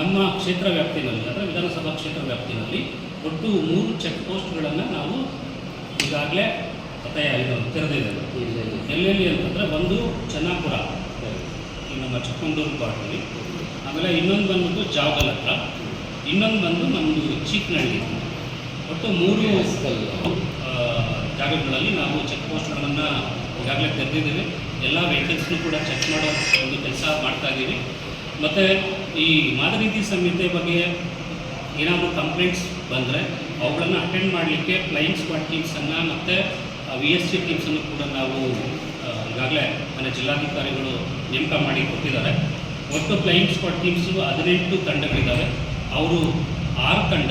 ನಮ್ಮ ಕ್ಷೇತ್ರ ವ್ಯಾಪ್ತಿನಲ್ಲಿ, ಅಂದರೆ ವಿಧಾನಸಭಾ ಕ್ಷೇತ್ರ ವ್ಯಾಪ್ತಿನಲ್ಲಿ ಒಟ್ಟು ಮೂರು ಚೆಕ್ ಪೋಸ್ಟ್ಗಳನ್ನು ನಾವು ಈಗಾಗಲೇ ಇದು ತೆರೆದಿದ್ದೇವೆ. ಎಲ್ಲೆಲ್ಲಿ ಅಂತಂದರೆ ಒಂದು ಚೆನ್ನಾಪುರ, ಈ ನಮ್ಮ ಚಿಕ್ಕಮಂಗ್ಳೂರು ಪಾರ್ಟಲ್ಲಿ ಆಮೇಲೆ ಇನ್ನೊಂದು ಬಂದ್ಬಿಟ್ಟು ಜಾವಗಲ್ ಹತ್ರ ಇನ್ನೊಂದು ಬಂದು ನಮ್ಮದು ಚೀಕ್ನಹಳ್ಳಿ ಒಟ್ಟು ಮೂರು ಜಾಗಗಳಲ್ಲಿ ನಾವು ಚೆಕ್ ಪೋಸ್ಟ್ಗಳನ್ನು ಈಗಾಗಲೇ ತೆರೆದಿದ್ದೀವಿ. ಎಲ್ಲ ವೆಹಿಕಲ್ಸ್ನು ಕೂಡ ಚೆಕ್ ಮಾಡೋ ಒಂದು ಕೆಲಸ ಮಾಡ್ತಾ ಇದ್ದೀವಿ ಮತ್ತು ಈ ಮಾದರಿ ನೀತಿ ಸಂಹಿತೆ ಬಗ್ಗೆ ಏನಾದರೂ ಕಂಪ್ಲೇಂಟ್ಸ್ ಬಂದರೆ ಅವುಗಳನ್ನು ಅಟೆಂಡ್ ಮಾಡಲಿಕ್ಕೆ ಫ್ಲೈಯಿಂಗ್ ಸ್ಕ್ವಾಡ್ ಟೀಮ್ಸನ್ನು ಮತ್ತು ವಿ ಎಸ್ ಸಿ ಟೀಮ್ಸನ್ನು ಕೂಡ ನಾವು ಈಗಾಗಲೇ ಮನೆ ಜಿಲ್ಲಾಧಿಕಾರಿಗಳು ನೇಮಕ ಮಾಡಿ ಕೊಟ್ಟಿದ್ದಾರೆ. ಒಟ್ಟು ಫ್ಲೈಯಿಂಗ್ ಸ್ಕ್ವಾಡ್ ಟೀಮ್ಸು ಹದಿನೆಂಟು ತಂಡಗಳಿದ್ದಾವೆ ಅವರು ಆರು ತಂಡ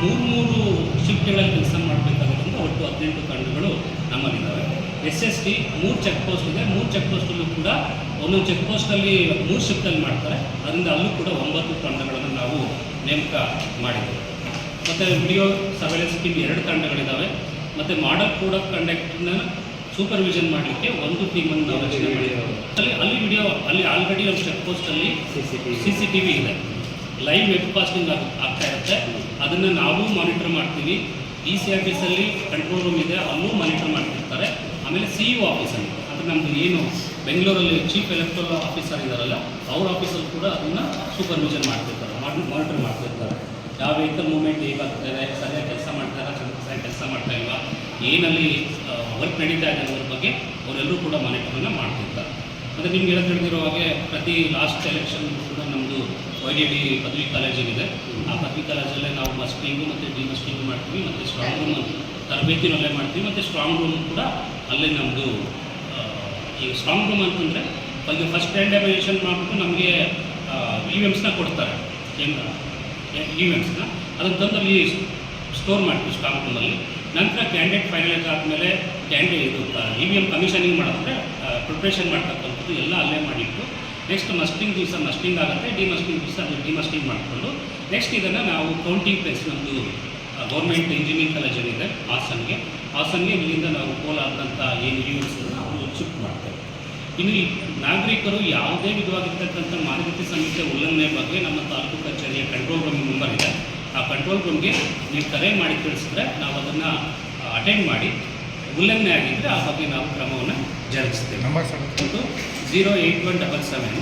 ಮೂರು ಮೂರು ಶಿಫ್ಟ್ಗಳಲ್ಲಿ ಕೆಲಸ ಮಾಡಬೇಕಾಗಿರೋದ್ರಿಂದ ಒಟ್ಟು ಹದಿನೆಂಟು ತಂಡಗಳು ನಮ್ಮಲ್ಲಿದ್ದಾವೆ ಎಸ್ ಎಸ್ ಟಿ ಮೂರು ಚೆಕ್ ಪೋಸ್ಟ್ ಇದೆ. ಮೂರು ಚೆಕ್ ಪೋಸ್ಟಲ್ಲೂ ಕೂಡ ಒಂದೊಂದು ಚೆಕ್ ಪೋಸ್ಟಲ್ಲಿ ಮೂರು ಶಿಫ್ಟಲ್ಲಿ ಮಾಡ್ತಾರೆ. ಅದರಿಂದ ಅಲ್ಲೂ ಕೂಡ ಒಂಬತ್ತು ತಂಡಗಳನ್ನು ನಾವು ನೇಮಕ ಮಾಡಿದ್ದೇವೆ. ಮತ್ತು ವಿಡಿಯೋ ಸರ್ವೆಲೆನ್ಸ್ ಟೀಮ್ ಎರಡು ತಂಡಗಳಿದ್ದಾವೆ. ಮತ್ತು ಮಾಡಲ್ ಕೋಡ್ ಆಫ್ ಕಂಡಕ್ಟ್ನ ಸೂಪರ್ವಿಷನ್ ಮಾಡಲಿಕ್ಕೆ ಒಂದು ಟೀಮನ್ನು ನಾವು ರಚನೆ ಮಾಡಿದ್ದೇವೆ. ಅಲ್ಲಿ ಅಲ್ಲಿ ವಿಡಿಯೋ ಅಲ್ಲಿ ಆಲ್ರೆಡಿ ಒಂದು ಚೆಕ್ ಪೋಸ್ಟಲ್ಲಿ ಸಿ ಸಿ ಟಿ ವಿ ಇದೆ. ಲೈವ್ ವೆಬ್ ಕಾಸ್ಟಿಂಗ್ ಆಗ್ ಆಗ್ತಾ ಇರುತ್ತೆ. ಅದನ್ನು ನಾವು ಮಾನಿಟರ್ ಮಾಡ್ತೀವಿ. ಇ ಸಿ ಆಫೀಸಲ್ಲಿ ಕಂಟ್ರೋಲ್ ರೂಮ್ ಇದೆ. ಅಲ್ಲೂ ಮಾನಿಟರ್ ಮಾಡ್ತಿರ್ತಾರೆ. ಆಮೇಲೆ ಸಿ ಯು ಆಫೀಸಲ್ಲಿ ಅಂದರೆ ನಮ್ಮದು ಏನು ಬೆಂಗಳೂರಲ್ಲಿ ಚೀಫ್ ಎಲೆಕ್ಟ್ರಲ್ ಆಫೀಸರ್ ಇದ್ದಾರಲ್ಲ, ಅವ್ರ ಆಫೀಸಲ್ಲಿ ಕೂಡ ಅದನ್ನು ಸೂಪರ್ವಿಷನ್ ಮಾಡ್ತಿರ್ತಾರೆ ಮಾನಿಟರ್ ಮಾಡ್ತಿರ್ತಾರೆ. ಯಾವ ವೆಹಿಕಲ್ ಮೂವ್ಮೆಂಟ್ ಹೇಗಾಗ್ತದೆ ಸರಿಯಾಗಿ ಕೆಲಸ ಮಾಡ್ತಾರಾ ಸರಿಯಾಗಿ ಕೆಲಸ ಮಾಡ್ತಾ ಇಲ್ವಾ, ಏನಲ್ಲಿ ವರ್ಕ್ ನಡೀತಾ ಇದೆ ಅನ್ನೋದ್ರ ಬಗ್ಗೆ ಅವರೆಲ್ಲರೂ ಕೂಡ ಮಾನಿಟರನ್ನು ಮಾಡ್ತಿರ್ತಾರೆ. ಮತ್ತು ನಿಮ್ಗೆ ಎಲ್ಲ ತಿಳಿದಿರೋ ಹಾಗೆ ಪ್ರತಿ ಲಾಸ್ಟ್ ಎಲೆಕ್ಷನ್ ಕೂಡ ನಮ್ಮದು ವೈ ಡಿ ಡಿ ಪದವಿ ಕಾಲೇಜಲ್ಲಿದೆ. ಆ ಪದವಿ ಕಾಲೇಜಲ್ಲೇ ನಾವು ಮಸ್ಟಿಂಗು ಮತ್ತು ಡಿ ಮಸ್ಟಿಂಗು ಮಾಡ್ತೀವಿ, ಮತ್ತು ಸ್ಟ್ರಾಂಗ್ ರೂಮ್ ತರಬೇತಿನಲ್ಲೇ ಮಾಡ್ತೀವಿ, ಮತ್ತು ಸ್ಟ್ರಾಂಗ್ ರೂಮ್ ಕೂಡ ಅಲ್ಲೇ ನಮ್ಮದು ಈ ಸ್ಟ್ರಾಂಗ್ ರೂಮ್ ಅಂತಂದರೆ ಅಲ್ಲಿ ಫಸ್ಟ್ ರ್ಯಾಂಡಮೈಸೇಷನ್ ಮಾಡಿಬಿಟ್ಟು ನಮಗೆ ಇ ಎಮ್ಸ್ನ ಕೊಡ್ತಾರೆ. ಏನು ಇ ಎಮ್ಸ್ನ ಅದನ್ನು ತಂದು ಅಲ್ಲಿ ಸ್ಟೋರ್ ಮಾಡ್ತೀವಿ ಸ್ಟ್ರಾಂಗ್ ರೂಮಲ್ಲಿ ನಂತರ ಕ್ಯಾಂಡಿಡೇಟ್ ಫೈನಲೈಸ್ ಆದಮೇಲೆ ಕ್ಯಾಂಡಿಡೇಟ್ ಇದು ಇ ವಿ ಎಂ ಕಮಿಷನಿಂಗ್ ಮಾಡಿದ್ರೆ ಪ್ರಿಪ್ರೇಷನ್ ಮಾಡ್ತಕ್ಕಂಥದ್ದು ಎಲ್ಲ ಅಲ್ಲೇ ಮಾಡಿಟ್ಟು ನೆಕ್ಸ್ಟ್ ಮಸ್ಟಿಂಗ್ ದಿವಸ ಮಸ್ಟಿಂಗ್ ಆಗುತ್ತೆ ಡಿ ಮಸ್ಟಿಂಗ್ ದಿವಸ ಅದು ಡಿ ಮಸ್ಟಿಂಗ್ ಮಾಡಿಕೊಂಡು ನೆಕ್ಸ್ಟ್ ಇದನ್ನು ನಾವು ಕೌಂಟಿಂಗ್ ಪ್ಲೇಸ್ ನಮ್ಮದು ಗೌರ್ಮೆಂಟ್ ಇಂಜಿನಿಯರಿಂಗ್ ಕಾಲೇಜ್ ಏನಿದೆ ಹಾಸನ್ಗೆ ಹಾಸನ್ಗೆ ಇಲ್ಲಿಂದ ನಾವು ಕೋಲಾರದಂಥ ಏನು ಯೂನಿಟ್ಸನ್ನು ನಾವು ಚುಕ್ ಮಾಡ್ತೇವೆ. ಇನ್ನು ಈ ನಾಗರಿಕರು ಯಾವುದೇ ವಿಧವಾಗಿರ್ತಕ್ಕಂಥ ಮಾರುಕಟ್ಟೆ ಸಂಹಿತೆ ಉಲ್ಲಂಘನೆ ಬಗ್ಗೆ ನಮ್ಮ ತಾಲೂಕು ಕಚೇರಿಯ ಕಂಟ್ರೋಲ್ ರೂಮ್ ನಂಬರ್ ಇದೆ. ಆ ಕಂಟ್ರೋಲ್ ರೂಮ್ಗೆ ನೀವು ಕರೆ ಮಾಡಿ ತಿಳಿಸಿದ್ರೆ ನಾವು ಅದನ್ನು ಅಟೆಂಡ್ ಮಾಡಿ. ಉಲ್ಲಂಘನೆ ಆಗಿದ್ದರೆ ಆ ಬಗ್ಗೆ ನಾವು ಕ್ರಮವನ್ನು ಜರುಗಿಸ್ತೇವೆ ನಂಬರ್ ಒಂದು zero eight one double seven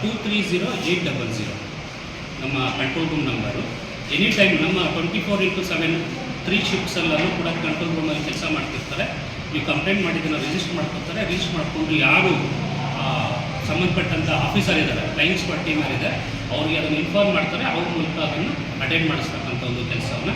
two three zero eight double zero ನಮ್ಮ control room number any time ನಮ್ಮ twenty four into seven three ಶಿಫ್ಟ್ಸಲ್ಲೂ ಕೂಡ ಕಂಟ್ರೋಲ್ ರೂಮಲ್ಲಿ ಕೆಲಸ ಮಾಡ್ತಿರ್ತಾರೆ. ನೀವು ಕಂಪ್ಲೇಂಟ್ ಮಾಡಿದ್ದನ್ನು ರಿಜಿಸ್ಟರ್ ಮಾಡ್ಕೊತಾರೆ ರಿಜಿಸ್ಟ್ ಮಾಡಿಕೊಂಡು ಯಾರು ಸಂಬಂಧಪಟ್ಟಂಥ ಆಫೀಸರ್ ಇದ್ದಾರೆ ಕ್ಲೈಂಟ್ಸ್ ಟೀಮರ್ ಇದೆ ಅವ್ರಿಗೆ ಅದನ್ನು ಇನ್ಫಾರ್ಮ್ ಮಾಡ್ತಾರೆ. ಅವ್ರ ಮೂಲಕ ಅದನ್ನು ಅಟೆಂಡ್ ಮಾಡಿಸ್ತಕ್ಕಂಥ ಒಂದು ಕೆಲಸವನ್ನು